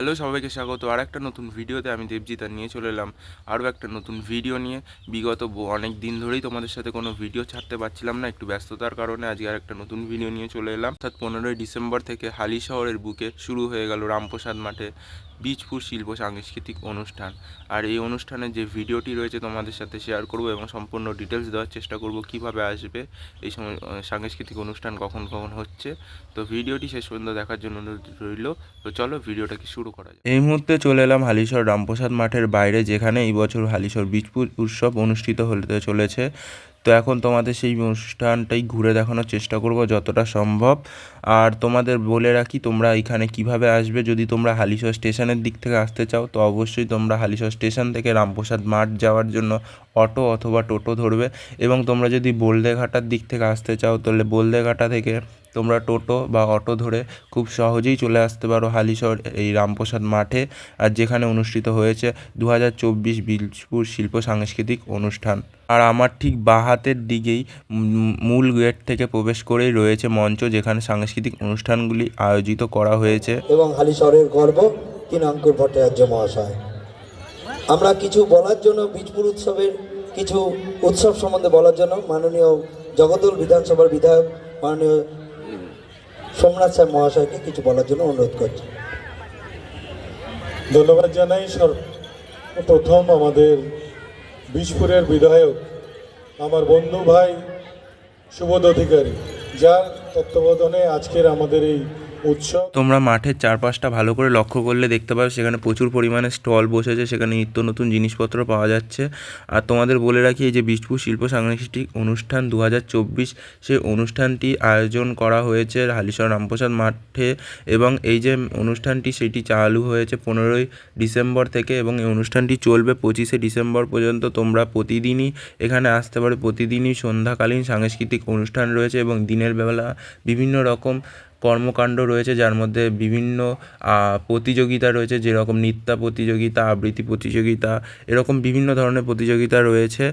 Hello, সবাইকে স্বাগত। আর একটা নতুন ভিডিওতে আমি দেবজিৎ আর নিয়ে চলে এলাম আরও একটা নতুন ভিডিও নিয়ে। বিগত অনেক দিন ধরেই তোমাদের সাথে কোনো ভিডিও ছাড়তে পারছিলাম না, একটু ব্যস্ততার কারণে আজকে আর একটা নতুন ভিডিও নিয়ে চলে এলাম। অর্থাৎ পনেরোই ডিসেম্বর থেকে হালি শহরের বুকে শুরু হয়ে গেল রামপ্রসাদ মাঠে। বীজপুর শিল্প সাংস্কৃতিক অনুষ্ঠান। আর এই অনুষ্ঠানে যে ভিডিওটি রয়েছে তোমাদের সাথে শেয়ার করব এবং সম্পূর্ণ ডিটেলস দেওয়ার চেষ্টা করব কীভাবে আসবে, এই সময় সাংস্কৃতিক অনুষ্ঠান কখন কখন হচ্ছে। তো ভিডিওটি শেষ পর্যন্ত দেখার জন্য রইল। তো চলো ভিডিওটাকে শুরু করা যায় এই মুহূর্তে চলে এলাম হালিশহর রামপ্রসাদ মাঠের বাইরে, যেখানে এই বছর হালিশহর বীজপুর উৎসব অনুষ্ঠিত হতে চলেছে। তো এখন তোমাদের সেই অনুষ্ঠানটাই ঘুরে দেখানোর চেষ্টা করব যতটা সম্ভব। আর তোমাদের বলে রাখি, তোমরা এখানে কীভাবে আসবে? যদি তোমরা হালিশহর স্টেশনের দিক থেকে আসতে চাও, তো অবশ্যই তোমরা হালিশহর স্টেশন থেকে রামপ্রসাদ মাঠ যাওয়ার জন্য অটো অথবা টোটো ধরবে। এবং তোমরা যদি বোলদেঘাটার দিক থেকে আসতে চাও, তাহলে বোলদেঘাটা থেকে তোমরা টোটো বা অটো ধরে খুব সহজেই চলে আসতে পারো হালিশহর এই রামপ্রসাদ মাঠে, আর যেখানে অনুষ্ঠিত হয়েছে দু হাজার চব্বিশ বীজপুর শিল্প সাংস্কৃতিক অনুষ্ঠান। আর আমার ঠিক বাঁ হাতের দিকেই মূল গেট থেকে প্রবেশ করেই রয়েছে মঞ্চ, যেখানে সাংস্কৃতিক অনুষ্ঠানগুলি আয়োজিত করা হয়েছে। এবং হালিশহরের গর্ব, কিনাঙ্কুর ভট্টাচার্য মহাশয়। আমরা কিছু বলার জন্য বীজপুর উৎসবের কিছু উৎসব সম্বন্ধে বলার জন্য মাননীয় জগদল বিধানসভার বিধায়ক, মাননীয় সোমনাথ স্যার মহাশয়কে কিছু বলার জন্য অনুরোধ করছি। ধন্যবাদ জানাই সর প্রথম আমাদের বিষপুরের বিধায়ক, আমার বন্ধু ভাই, সুবোধ অধিকারী, যার তত্ত্বাবধানে আজকের আমাদের এই তোমরা মাঠের চারপাশটা ভালো করে লক্ষ্য করলে দেখতে পাবে, সেখানে প্রচুর পরিমাণে স্টল বসেছে, সেখানে নিত্য নতুন জিনিসপত্র পাওয়া যাচ্ছে। আর তোমাদের বলে রাখি, এই যে বীজপুর শিল্প সাংস্কৃতিক অনুষ্ঠান দু হাজার চব্বিশ, সেই অনুষ্ঠানটি আয়োজন করা হয়েছে হালিশহর রামপ্রসাদ মাঠে এবং এই যে অনুষ্ঠানটি, সেটি চালু হয়েছে পনেরোই ডিসেম্বর থেকে এবং এই অনুষ্ঠানটি চলবে পঁচিশে ডিসেম্বর পর্যন্ত। তোমরা প্রতিদিনই এখানে আসতে পারো, প্রতিদিনই সন্ধ্যাকালীন সাংস্কৃতিক অনুষ্ঠান রয়েছে এবং দিনের বেলা বিভিন্ন রকম কর্মকাণ্ড রয়েছে যার মধ্যে বিভিন্ন প্রতিযোগিতা রয়েছে, যেরকম নৃত্য প্রতিযোগিতা, আবৃত্তি প্রতিযোগিতা, এরকম বিভিন্ন ধরনের প্রতিযোগিতা রয়েছে।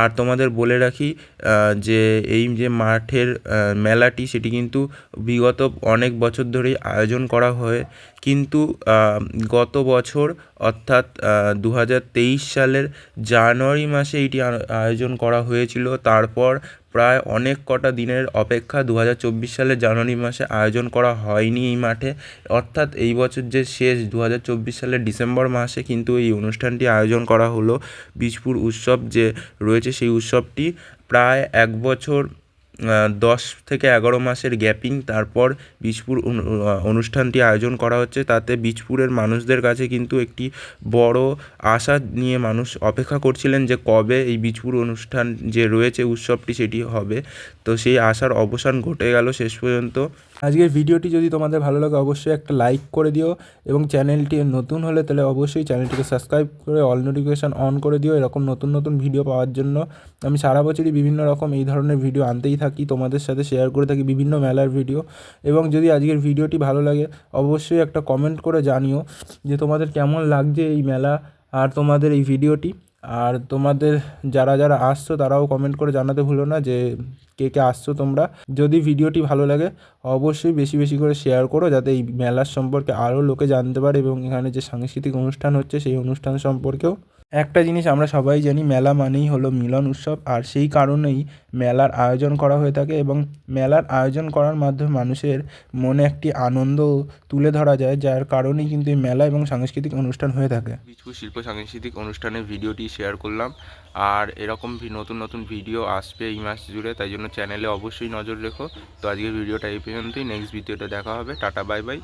আর তোমাদের বলে রাখি যে এই যে মাঠের মেলাটি, সেটি কিন্তু বিগত অনেক বছর ধরেই আয়োজন করা হয়। কিন্তু গত বছর, অর্থাৎ দু হাজার তেইশ সালের জানুয়ারি মাসে এটি আয়োজন করা হয়েছিল। তারপর প্রায় অনেক কটা দিনের অপেক্ষা দু হাজার চব্বিশ সালের জানুয়ারি মাসে আয়োজন করা হয়নি এই মাঠে। অর্থাৎ এই বছর যে শেষ দু হাজার চব্বিশ সালের ডিসেম্বর মাসে কিন্তু এই অনুষ্ঠানটি আয়োজন করা হলো। বীজপুর উৎসব যে রয়েছে সেই উৎসবটি প্রায় এক বছর দশ থেকে এগারো মাসের গ্যাপিং। তারপর বীজপুর অনু- অনুষ্ঠানটি আয়োজন করা হচ্ছে। তাতে বীজপুরের মানুষদের কাছে কিন্তু একটি বড় আশা নিয়ে মানুষ অপেক্ষা করছিলেন যে কবে এই বীজপুর অনুষ্ঠান যে রয়েছে, উৎসবটি সেটি হবে। তো সেই আশার অবসান ঘটে গেল শেষ পর্যন্ত। আজকের ভিডিওটি যদি তোমাদের ভালো লাগে, অবশ্যই একটা লাইক করে দিও এবং চ্যানেলটি নতুন হলে তাহলে অবশ্যই চ্যানেলটিকে সাবস্ক্রাইব করে অল নোটিফিকেশান অন করে দিও। এরকম নতুন নতুন ভিডিও পাওয়ার জন্য। আমি সারা বছরই বিভিন্ন রকম এই ধরনের ভিডিও আনতেই থাকি। তোমাদের সাথে শেয়ার করে থাকি বিভিন্ন মেলার ভিডিও এবং যদি আজকের ভিডিওটি ভালো লাগে, অবশ্যই একটা কমেন্ট করে জানিও যে তোমাদের কেমন লাগছে এই মেলা আর তোমাদের এই ভিডিওটি আর তোমাদের যারা যারা আসছো, তারাও কমেন্ট করে জানাতে ভুলো না যে কে কে আসছো তোমরা। যদি ভিডিওটি ভালো লাগে, অবশ্যই বেশি বেশি করে শেয়ার করো যাতে এই মেলার সম্পর্কে আরও লোকে জানতে পারে এবং এখানে যে সাংস্কৃতিক অনুষ্ঠান হচ্ছে, সেই অনুষ্ঠান সম্পর্কেও একটা জিনিস আমরা সবাই জানি, মেলা মানেই হলো মিলন উৎসব, আর সেই কারণেই মেলার আয়োজন করা হয়ে থাকে এবং মেলার আয়োজন করার মাধ্যমে মানুষের মনে একটি আনন্দ তুলে ধরা যায়, যার কারণেই কিন্তু এই মেলা এবং সাংস্কৃতিক অনুষ্ঠান হয়ে থাকে। বীজপুর শিল্প সাংস্কৃতিক অনুষ্ঠানের ভিডিওটি শেয়ার করলাম, আর এরকম নতুন নতুন ভিডিও আসবে এই মাস জুড়ে, তাই জন্য চ্যানেলে অবশ্যই নজর রেখো। তো আজকের ভিডিওটা এই পর্যন্তই নেক্সট ভিডিওটা দেখা হবে, টাটা বাই বাই